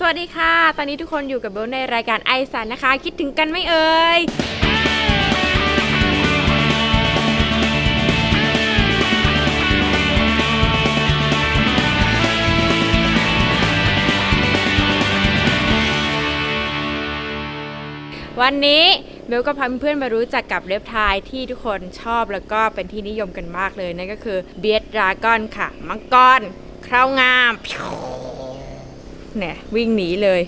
สวัสดีค่ะ ตอนนี้ทุกคนอยู่กับเบลในรายการไอสันนะคะ คิดถึงกันไหมเอ่ย วันนี้เบลก็พาเพื่อนมารู้จักกับเรปไทล์ที่ทุกคนชอบแล้วก็เป็นที่นิยมกันมากเลยนั่นก็คือเบียดดราก้อนค่ะ มังกรคราวงาม เนี่ยวิ่งหนีเลย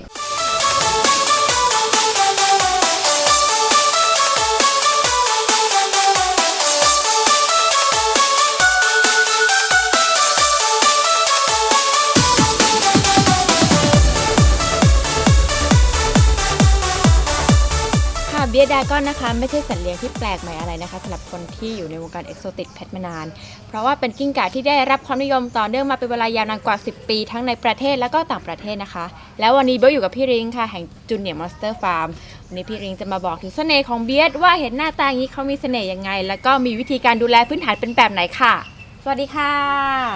เบียดากอนนะคะ ไม่ใช่สัตว์เลี้ยงที่แปลกใหม่อะไรนะคะสำหรับคนที่อยู่ในวงการเอกโซติกแพทมานาน เพราะว่าเป็นกิ้งก่าที่ได้รับความนิยมต่อเนื่องมาเป็นเวลายาวนานกว่า 10 ปี ทั้งในประเทศและก็ต่างประเทศนะคะ แล้ววันนี้เบลอยู่กับพี่ริงค่ะแห่งจูเนียร์มอนสเตอร์ฟาร์มวันนี้พี่ริงจะมาบอกถึงเสน่ห์ของเบียดว่าเห็นหน้าตาอย่างนี้เขามีเสน่ห์ยังไง แล้วก็มีวิธีการดูแลพื้นฐานเป็นแบบไหนค่ะ สวัสดีค่ะ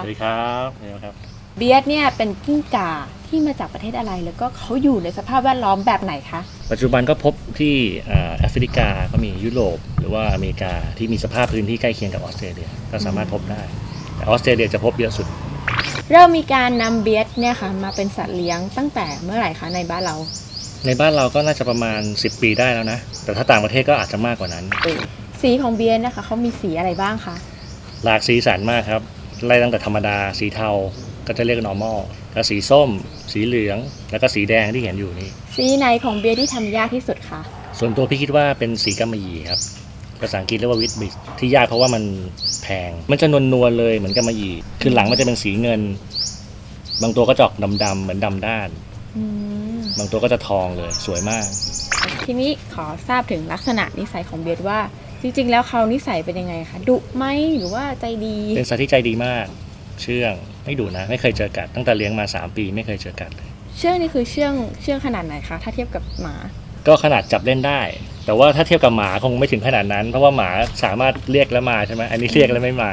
สวัสดีครับเดี๋ยวครับเบียดเนี่ยเป็นกิ้งก่าที่มาจากประเทศอะไร แล้วก็เขาอยู่ในสภาพแวดล้อมแบบไหนคะ ปัจจุบันก็พบที่อ่าแอฟริกาก็มียุโรป หรือว่าอเมริกาที่มีสภาพพื้นที่ใกล้เคียงกับออสเตรเลียก็สามารถพบได้แต่ออสเตรเลียจะพบเยอะสุด เริ่มมีการนำเบียดเนี่ยค่ะมาเป็นสัตว์เลี้ยงตั้งแต่เมื่อไหร่คะในบ้านเรา ในบ้านเราก็น่าจะประมาณ 10 ปีได้แล้วนะ แต่ถ้าต่างประเทศก็อาจจะมากกว่านั้น สีของเบียดนะคะเขามีสีอะไรบ้างคะหลากสีสันมากครับไล่ตั้งแต่ธรรมดาสีเทาก็จะเรียก normal แล้วสีส้ม สีเหลือง แล้วก็สีแดงที่เห็นอยู่นี่ สีไหนของเบียดที่ทำยากที่สุดคะ ส่วนตัวพี่คิดว่าเป็นสีกำมะหยี่ครับ ภาษาอังกฤษเรียกว่าวิตบิที่ยากเพราะว่ามันแพง มันจะนวลนวลๆเลยเหมือนกำมะหยี่ คือหลังมันจะเป็นสีเงิน บางตัวก็จะออกดำๆเหมือนดำด้าน อืม บางตัวก็จะทองเลย สวยมาก ทีนี้ขอทราบถึงลักษณะนิสัยของเบียดว่า จริง ๆ แล้วเขานิสัยเป็นยังไงคะ ดุไหมหรือว่าใจดี เป็นสัตว์ที่ใจดีมาก เชื่อง ไม่ดุนะ ไม่เคยเจอกัดตั้งแต่เลี้ยงมา 3 ปีไม่เคยเจอกัดเลย เชื่องนี่คือเชื่องเชื่องขนาดไหนคะถ้าเทียบกับหมา ก็ขนาดจับเล่นได้ แต่ว่าถ้าเทียบกับหมาคงไม่ถึงขนาดนั้น เพราะว่าหมาสามารถเรียกแล้วมาใช่ไหมอันนี้เรียกแล้วไม่มา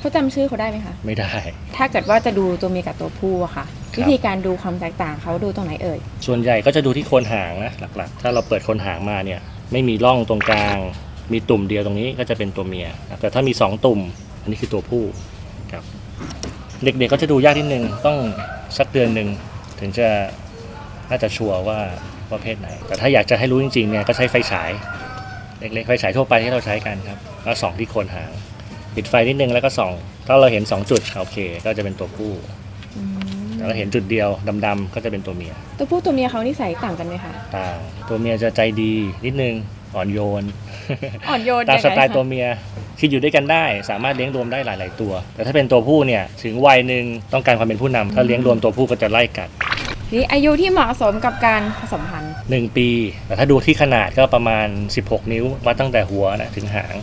เขาจำชื่อเขาได้ไหมคะ ไม่ได้ ถ้าเกิดว่าจะดูตัวเมียกับตัวผู้อะค่ะ ครับ วิธีการดูความแตกต่างเขาดูตรงไหนเอ่ย ส่วนใหญ่ก็จะดูที่โคนหางนะหลักๆ ถ้าเราเปิดโคนหางมาเนี่ยไม่มีร่องตรงกลาง มีตุ่มเดียวตรงนี้ก็จะเป็นตัวเมียครับแต่ถ้ามี 2 ตุ่ม อันนี้คือตัวผู้ครับ เด็กๆก็จะดูยากนิดนึงต้องสักเดือนหนึ่งถึงจะน่าจะชัวร์ว่าว่าเพศไหน แต่ถ้าอยากจะให้รู้จริงๆเนี่ยก็ใช้ไฟฉายเล็กๆไฟฉายทั่วไปที่เราใช้กันครับแล้วส่องที่โคนหางปิดไฟนิดนึงแล้วก็ส่องถ้าเราเห็น 2 จุดโอเค ก็จะเป็นตัวผู้แต่เราเห็นจุดเดียวดำๆก็จะเป็นตัวเมีย ตัวผู้ตัวเมียเขานิสัยต่างกันไหมคะต่างตัวเมียจะใจดีนิดนึงอ่อนโยนอ่อนโยนตามสไตล์ยังงคะตัวเมีย คิดอยู่ด้วยกันได้ สามารถเลี้ยงรวมได้หลาย ๆ ตัว แต่ถ้าเป็นตัวผู้เนี่ยถึงวัยหนึ่งต้องการความเป็นผู้นำถ้าเลี้ยงรวมตัวผู้ก็จะไล่กัด นี่อายุที่เหมาะสมกับการผสมพันธุ์ 1 ปี แต่ถ้าดูที่ขนาดก็ประมาณ 16 นิ้ววัดตั้งแต่หัวนะถึงหาง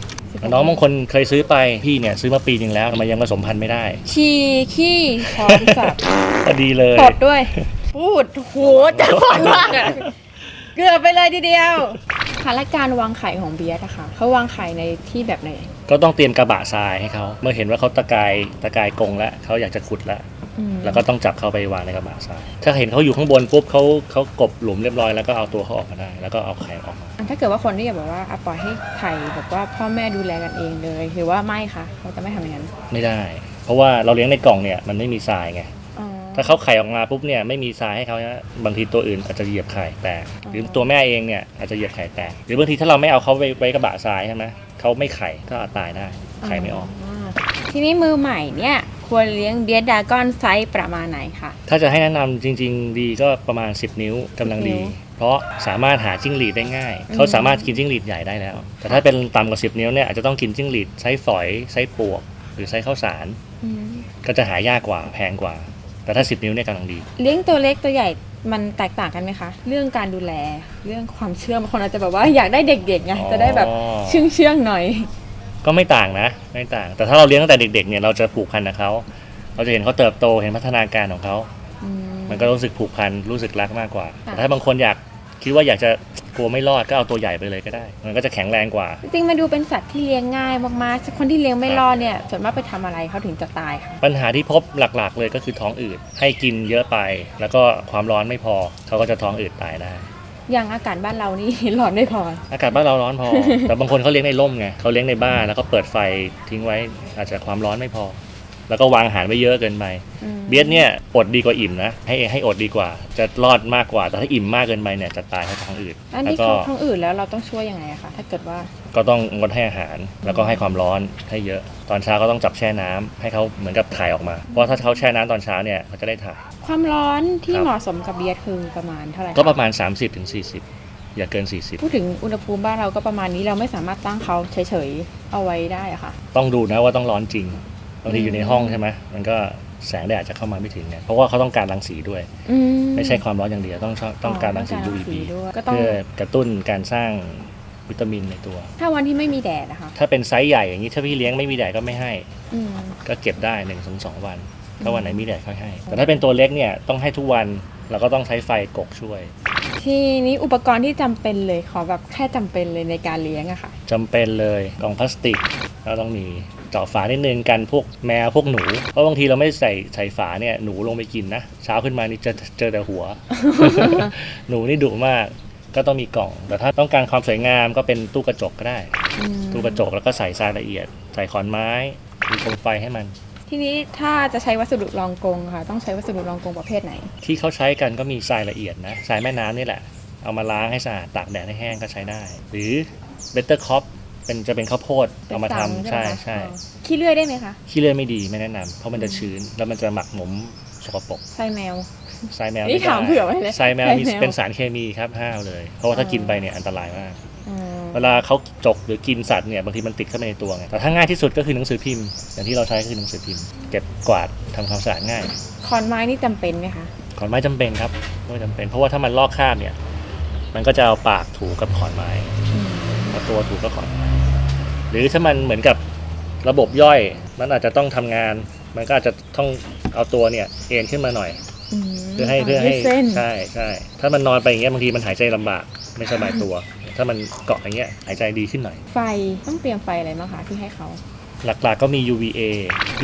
น้องบางคนเคยซื้อไปพี่เนี่ยซื้อมาปีหนึ่งแล้วทำไมยังผสมพันธุ์ไม่ได้ชีขี้พร้อมสับพอดีเลยปดด้วย พูดโหจะปดมากอะเกือบไปเลยทีเดียวค่ะและการวางไข่ของเบียร์นะคะเขาวางไข่ในที่แบบไหน ก็ต้องเตรียมกระบะทรายให้เขาเมื่อเห็นว่าเขาตะกายตะกายกรงแล้วเขาอยากจะขุดแล้วอืมแล้วก็ต้องจับเขาไปวางในกระบะทราย ถ้าเห็นเขาอยู่ข้างบนปุ๊บเขาเขากบหลุมเรียบร้อยแล้วก็เอาตัวเขาออกมาได้ แล้วก็เอาไข่ออกมา ถ้าเกิดว่าคนที่แบบว่าอะปล่อยให้ไข่แบบว่าพ่อแม่ดูแลกันเองเลย หรือว่าไม่คะเขาจะไม่ทำอย่างนั้น ไม่ได้ เพราะว่าเราเลี้ยงในกล่องเนี่ยมันไม่มีทรายไงอ๋อถ้าเขาไข่ออกมาปุ๊บเนี่ยไม่มีทรายให้เขานะบางทีตัวอื่นอาจจะเหยียบไข่แตก หรือตัวแม่เองเนี่ยอาจจะเหยียบไข่แตก หรือบางทีถ้าเราไม่เอาเขาไว้ไว้กระบะทรายใช่ไหม เขาไม่ไข่ก็อาจตายได้ไข่ไม่ออก ทีนี้มือใหม่เนี่ยควรเลี้ยงเบียร์ดากอนไซส์ประมาณไหนคะถ้าจะให้แนะนำจริง ๆ ดีก็ประมาณ 10 นิ้วกำลังดีนิ้วเพราะสามารถหาจิ้งหรีดได้ง่ายอืมเขาสามารถกินจิ้งหรีดใหญ่ได้แล้ว แต่ถ้าเป็นต่ำกว่า 10 นิ้วเนี่ยอาจจะต้องกินจิ้งหรีดไซส์ฝอยไซส์ปวก หรือไซส์ข้าวสารอืมก็จะหายากกว่าแพงกว่า แต่ถ้า 10 นิ้วเนี่ยกำลังดี เลี้ยงตัวเล็กตัวใหญ่ มันแตกต่างกันไหมคะ เรื่องการดูแลเรื่องความเชื่องบางคนอาจจะแบบว่าอยากได้เด็กๆไงอ๋อจะได้แบบเชื่องเชื่องๆหน่อย ก็ไม่ต่างนะ ไม่ต่าง แต่ถ้าเราเลี้ยงตั้งแต่เด็ก ๆ เนี่ยเราจะผูกพันกับเขาเราจะเห็นเขาเติบโตเห็นพัฒนาการของเขาอืมมันก็รู้สึกผูกพันรู้สึกรักมากกว่าค่ะแต่ถ้าบางคนอยาก คิดว่าอยากจะกลัวไม่รอดก็เอาตัวใหญ่ไปเลยก็ได้ มันก็จะแข็งแรงกว่า จริงๆมันดูเป็นสัตว์ที่เลี้ยงง่ายมากๆคนที่เลี้ยงไม่รอดเนี่ยส่วนมากไปทำอะไรเขาถึงจะตายค่ะปัญหาที่พบหลักๆ เลยก็คือท้องอืดให้กินเยอะไป แล้วก็ความร้อนไม่พอเขาก็จะท้องอืดตายได้ อย่างอากาศบ้านเรานี่ร้อนไม่พอ อากาศบ้านเราร้อนพอ แต่บางคนเขาเลี้ยงในร่มไงเขาเลี้ยงในบ้านแล้วก็เปิดไฟทิ้งไว้อาจจะความร้อนไม่พอ แล้วก็วางอาหารไว้เยอะเกินไปอืมเบียดเนี่ยอดดีกว่าอิ่มนะให้ให้อดดีกว่า จะรอดมากกว่าแต่ถ้าอิ่มมากเกินไปเนี่ยจะตายเพราะท้องอืดอันแล้วนี้ก็เขาท้องอืดแล้วเราต้องช่วยยังไงอะคะถ้าเกิดว่าก็ต้องงดให้อาหารแล้วก็ให้ความร้อนให้เยอะ ตอนเช้าก็ต้องจับแช่น้ำให้เขาเหมือนกับถ่ายออกมา เพราะถ้าเขาแช่น้ำตอนเช้าเนี่ยเขาจะได้ถ่าย ความร้อนที่ครับเหมาะสมกับเบียร์คือประมาณเท่าไหร่คก็ประมาณ 30-40ถึง40อย่าเกิน 40 พูดถึงอุณหภูมิบ้านเราก็ประมาณนี้เราไม่สามารถตั้งเขาเฉยๆเอาไว้ได้อะค่ะ ต้องดูนะว่าต้องร้อนจริง บางทีอืมอยู่ในห้องใช่ไหมมันก็แสงแดดอาจจะเข้ามาไม่ถึงเนี่ยเพราะว่าเขาต้องการรังสีด้วยอืไม่ใช่ความร้อนอย่างเดียวต้องชอบต้องการรังสีต้อง UVB ด้วยก็ต้องเพื่อกระตุ้นการสร้างวิตามินในตัว ถ้าวันที่ไม่มีแดดนะคะถ้าเป็นไซส์ใหญ่อย่างนี้ถ้าพี่เลี้ยงไม่มีแดดก็ไม่ให้อืมก็เก็บได้1นถึงสวัน ถ้าวันไหนมีแดดค่อยให้ แต่ถ้าเป็นตัวเล็กเนี่ยต้องให้ทุกวันเราก็ต้องใช้ไฟกกช่วย ทีนี้อุปกรณ์ที่จำเป็นเลยขอแบบแค่จำเป็นเลยในการเลี้ยงอะค่ะจำเป็นเลยกล่องพลาสติกเราต้องมี เจาะฝานิดนึงกันพวกแมวพวกหนู เพราะบางทีเราไม่ใส่ใส่ฝาเนี่ยหนูลงไปกินนะเช้าขึ้นมานี่เจอเจอแต่หัว หนูนี่ดุมากก็ต้องมีกล่อง แต่ถ้าต้องการความสวยงามก็เป็นตู้กระจกก็ได้อืมตู้กระจกแล้วก็ใส่ทรายละเอียด ใส่ขอนไม้มีโคมไฟให้มัน ทีนี้ถ้าจะใช้วัสดุรองกงค่ะ ต้องใช้วัสดุรองกงประเภทไหน ที่เขาใช้กันก็มีทรายละเอียดนะทรายแม่น้ำนี่แหละ เอามาล้างให้สะอาดตากแดดให้แห้งก็ใช้ได้ หรือ Better Crop เป็ นจะเป็นข้าวโพดเอามาทำเป็นใช่ไหมคะใช่อ๋อขี้เลื่อยได้ไหมคะขี้เลื่อยไม่ดีไม่แนะนำเพราะมันจะชื้น แล้วมันจะหมักหมมสกปรกไส้แมวทรายแมวนี่ไม่ได้ถามเผื่อไว้เลยทรายแมวทรายมีแมวเป็นสารเคมีครับห้าวเลย เพราะว่าถ้าอ๋อ กินไปเนี่ยอันตรายมาก อืมเวลาเขาจกหรือกินสัตว์เนี่ยบางทีมันติดเข้าไปในตัวไงแต่ถ้าง่ายที่สุดก็คือหนังสือพิมพ์ อย่างที่เราใช้ก็คือหนังสือพิมพ์ เก็บกวาดทำความสะอาดง่ายขอนไม้นี่จำเป็นไหมคะขอนไม้จำเป็นครับไม่จำเป็น เพราะว่าถ้ามันลอกคราบเนี่ยมันก็จะเอาปากถูกับขอนไม้อืม เอาตัวถูกับขอนไม้ หรือถ้ามันเหมือนกับระบบย่อย มันอาจจะต้องทำงาน มันก็อาจจะต้องเอาตัวเนี่ยเอ็นขึ้นมาหน่อยอืมเพื่อให้เพื่อให้ยืดเส้นใช่ใช่ถ้ามันนอนไปอย่างเงี้ยบางทีมันหายใจลำบากไม่สบายตัว ถ้ามันเกาะอย่างเงี้ยหายใจดีขึ้นหน่อย ไฟต้องเตรียมไฟอะไรบ้างคะที่ให้เขาหลักๆก็มี UVA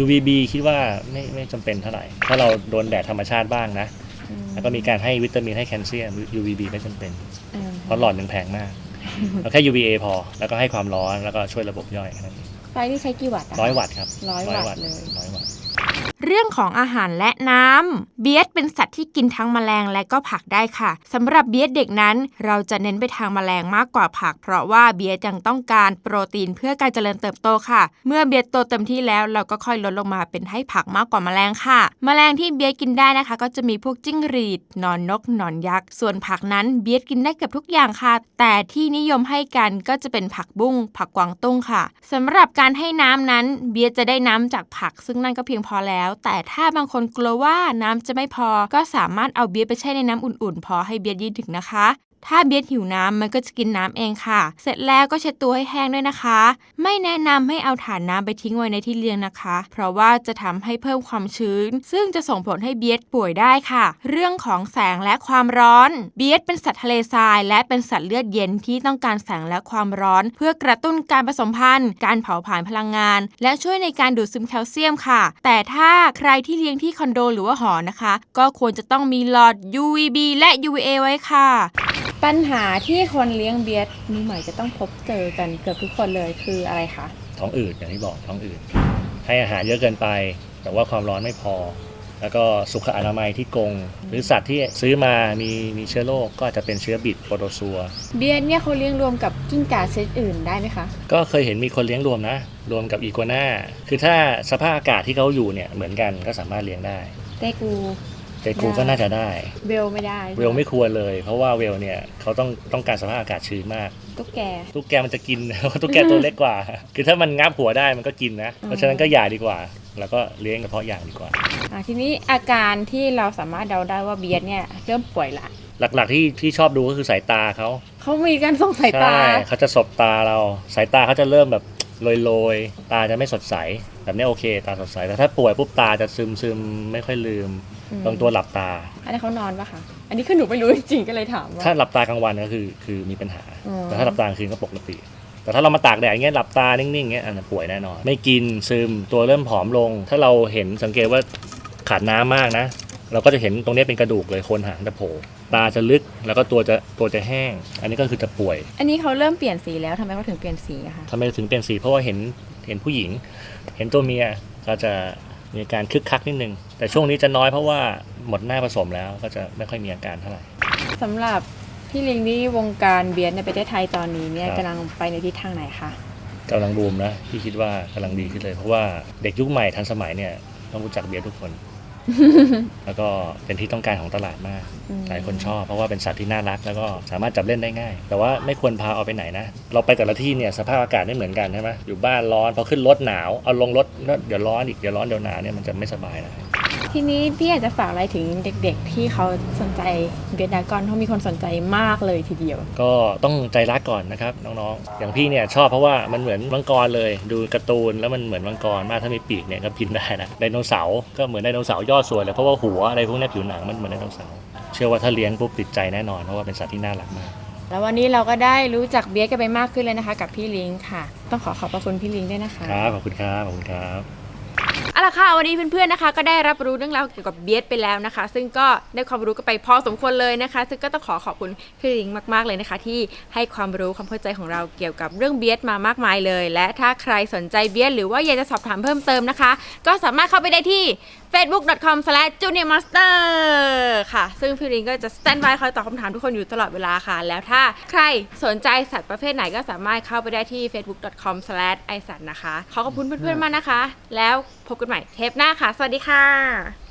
UVB คิดว่าไม่ไม่จำเป็นเท่าไหร่ ถ้าเราโดนแดดธรรมชาติบ้างนะอืมแล้วก็มีการให้วิตามินให้แคลเซียม UVB ไม่จำเป็นอืมเพราะหลอดหนึ่งแพงมาก เราแค่ UVA พอ แล้วก็ให้ความร้อนแล้วก็ช่วยระบบย่อยแค่นั้นเองไฟนี่ใช้กี่วัตต์อะคะร้อยวัตต์ครับร้อยวัตต์เลย ร้อยวัตต์ เรื่องของอาหารและน้ำเบียดเป็นสัตว์ที่กินทั้งแมลงและก็ผักได้ค่ะสำหรับเบียดเด็กนั้น เราจะเน้นไปทางแมลงมากกว่าผัก เพราะว่าเบียดยังต้องการโปรตีนเพื่อการเจริญเติบโตค่ะ เมื่อเบียดโตเต็มที่แล้วเราก็ค่อยลดลงมาเป็นให้ผักมากกว่าแมลงค่ะ แมลงที่เบียดกินได้นะคะ ก็จะมีพวกจิ้งหรีดนอนนกหนอนยักษ์ส่วนผักนั้นเบียดกินได้เกือบทุกอย่างค่ะ แต่ที่นิยมให้กันก็จะเป็นผักบุ้งผักกวางตุ้งค่ะสำหรับการให้น้ำนั้นเบียดจะได้น้ำจากผัก ซึ่งนั่นก็เพียงพอแล้วแต่ถ้าบางคนกลัวว่าน้ำจะไม่พอก็สามารถเอาเบียดไปแช่ในน้ำอุ่นๆ พอให้เบียดยืดถึงนะคะถ้าเบียดหิวน้ำมันก็จะกินน้ำเองค่ะ เสร็จแล้วก็เช็ดตัวให้แห้งด้วยนะคะ ไม่แนะนำให้เอาถ่านน้ำไปทิ้งไว้ในที่เลี้ยงนะคะ เพราะว่าจะทำให้เพิ่มความชื้น ซึ่งจะส่งผลให้เบียดป่วยได้ค่ะ เรื่องของแสงและความร้อน เบียดเป็นสัตว์ทะเลทราย และเป็นสัตว์เลือดเย็นที่ต้องการแสงและความร้อน เพื่อกระตุ้นการผสมพันธุ์ การเผาผลาญพลังงาน และช่วยในการดูดซึมแคลเซียมค่ะ แต่ถ้าใครที่เลี้ยงที่คอนโดหรือว่าหอนะคะ ก็ควรจะต้องมีหลอด UVB และ UVA ไว้ค่ะ ปัญหาที่คนเลี้ยงเบียดมือใหม่จะต้องพบเจอกันเกือบทุกคนเลยคืออะไรคะท้องอืดอย่างที่บอกท้องอืดให้อาหารเยอะเกินไป แต่ว่าความร้อนไม่พอ แล้วก็สุขอนามัยที่กรงหรือสัตว์ที่ซื้อมามีมีเชื้อโรคก็อาจจะเป็นเชื้อบิดโปรโตซัว เบียดเนี่ยเขาเลี้ยงรวมกับกิ้งก่าชนิดอื่นได้ไหมคะ ก็เคยเห็นมีคนเลี้ยงรวมนะ รวมกับอีกัวน่าคือถ้าสภาพอากาศที่เขาอยู่เนี่ยเหมือนกันก็สามารถเลี้ยงได้ เตกู แต่กูก็น่าจะได้ เวลไม่ได้เวลไม่ควรเลย เพราะว่าเวลเนี่ยเขาต้องต้องการสภาพอากาศชื้นมาก ตุ๊กแก ตุ๊กแกมันจะกินเพราะตุ๊กแกตัวเล็กกว่า คือถ้ามันงับหัวได้มันก็กินนะ เพราะฉะนั้นก็อย่าดีกว่า แล้วก็เลี้ยงเฉพาะอย่างดีกว่า อะทีนี้อาการที่เราสามารถเดาได้ว่าเบียดเนี่ยเริ่มป่วยละ หลักๆที่ที่ชอบดูก็คือสายตาเขาเขามีการส่งสายตา ใช่เขาจะสบตาเรา สายตาเขาจะเริ่มแบบโรยๆ ตาจะไม่สดใส แบบนี้โอเค ตาสดใส แต่ถ้าป่วยปุ๊บตาจะซึมซึมๆไม่ค่อยลืมอืม บางตัวหลับตา อันนี้เขานอนปะคะอันนี้คือหนูไม่รู้จริงๆก็เลยถามว่า ถ้าหลับตากลางวันก็คือคือมีปัญหา อ๋อ แต่ถ้าหลับตากลางคืนก็ปกติ แต่ถ้าเรามาตากแดดอย่างเงี้ยหลับตานิ่งๆเงี้ยอันนั้นป่วยแน่นอน ไม่กินซึมตัวเริ่มผอมลง ถ้าเราเห็นสังเกตว่าขาดน้ำมากนะ เราก็จะเห็นตรงเนี้ยเป็นกระดูกเลยโคนหางจะโผล่ตาจะลึกแล้วก็ตัวจะตัวจะแห้ง อันนี้ก็คือจะป่วย อันนี้เขาเริ่มเปลี่ยนสีแล้วทำไมเขาถึงเปลี่ยนสีอะคะ ทำไมถึงเปลี่ยนสีเพราะว่าเห็นเห็นผู้หญิง เห็นตัวเมียก็จะ มีอาการคึกคักนิดนึง แต่ช่วงนี้จะน้อยเพราะว่าหมดหน้าผสมแล้วก็จะไม่ค่อยมีอาการเท่าไหร่ สำหรับพี่ลิงนี่วงการเบียร์ในประเทศไทยตอนนี้เนี่ยครับ กำลังไปในทิศทางไหนคะกำลังบูมนะพี่คิดว่ากำลังดีขึ้นเลย เพราะว่าเด็กยุคใหม่ทันสมัยเนี่ยต้องรู้จักเบียร์ทุกคน แล้วก็เป็นที่ต้องการของตลาดมากอืมหลายคนชอบเพราะว่าเป็นสัตว์ที่น่ารัก แล้วก็สามารถจับเล่นได้ง่าย แต่ว่าไม่ควรพาเอาไปไหนนะ เราไปแต่ละที่เนี่ยสภาพอากาศไม่เหมือนกันใช่ไหมอยู่บ้านร้อนพอขึ้นรถหนาวเอาลงรถแล้วเดี๋ยวร้อนอีกเดี๋ยวร้อนเดี๋ยวหนาวเนี่ยมันจะไม่สบายนะ ทีนี้พี่อยากจะฝากอะไรถึงเด็กๆ ที่เขาสนใจเบียร์ดากอนเขามีคนสนใจมากเลยทีเดียว ก็ต้องใจรักก่อนนะครับน้องๆ อย่างพี่เนี่ยชอบเพราะว่ามันเหมือนมังกรเลย ดูการ์ตูนแล้วมันเหมือนมังกรมากถ้ามีปีกเนี่ยก็บินได้นะไดโนเสาร์ก็เหมือนไดโนเสาร์ย่อส่วนเลยเพราะว่าหัวอะไรพวกเนี้ยผิวหนังมันเหมือนไดโนเสาร์เชื่อว่าถ้าเลี้ยงปุ๊บติดใจแน่นอนเพราะว่าเป็นสัตว์ที่น่ารักมากแล้ววันนี้เราก็ได้รู้จักเบียร์กันไปมากขึ้นเลยนะคะ กับพี่ลิงค่ะ ต้องขอขอบพระคุณพี่ลิงด้วยนะคะครับขอบคุณครับขอบคุณครับ เอาละค่ะวันนี้เพื่อนๆนะคะก็ได้รับรู้เรื่องราวเกี่ยวกับเบียดไปแล้วนะคะ ซึ่งก็ได้ความรู้กันไปพอสมควรเลยนะคะ ซึ่งก็ต้องขอขอบคุณพี่ลิงมากๆเลยนะคะ ที่ให้ความรู้ความเข้าใจของเราเกี่ยวกับเรื่องเบียดมามากมายเลย และถ้าใครสนใจเบียดหรือว่าอยากจะสอบถามเพิ่มเติมนะคะ ก็สามารถเข้าไปได้ที่ facebook.com/juniormaster ค่ะ ซึ่งพี่ลิงก็จะ stand by คอยตอบคำถามทุกคนอยู่ตลอดเวลาค่ะ แล้วถ้าใครสนใจสัตว์ประเภทไหนก็สามารถเข้าไปได้ที่ facebook.com/isat นะคะขอขอบคุณเพื่อนๆมากนะคะ แล้วพบกันใหม่เทปหน้าค่ะ สวัสดีค่ะ